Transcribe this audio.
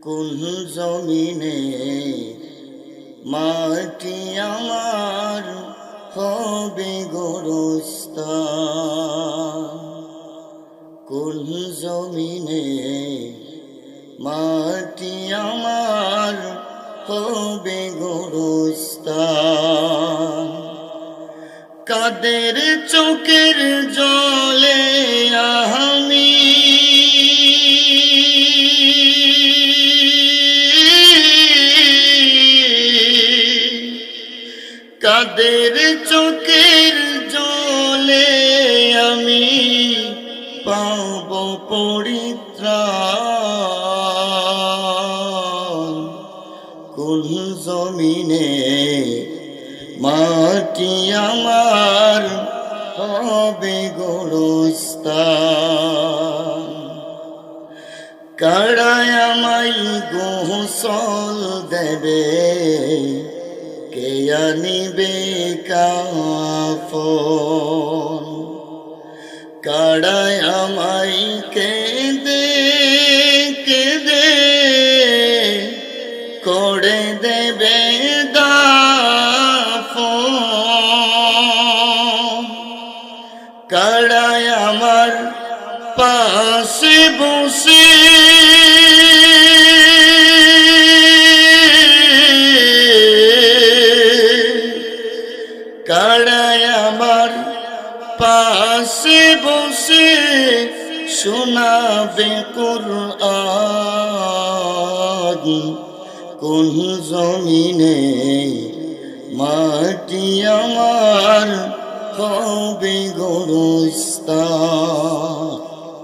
কোন জমিনে মাটি আমার হবে গোরস্তা? কোন জমিনে মাটি আমার হবে গোরস্তা? কাদের চোখের জলে কাদের চোখের জলে আমি পাব পরিত্রাণ? কোন জমিনে মাটি আমার হবে গোরস্থান? কাড়ায় আমায় গোসল দেবে কে আনিবে কাফন? কাড়ায় আমায় কেঁদে কেঁদে করে দেবে কাড়ায় আমার পাশে বসে কাড়ায় আমার পাশে বসে শোনাবে কোরআন। কোন জমিনে মাটি আমার হবে গোরস্থান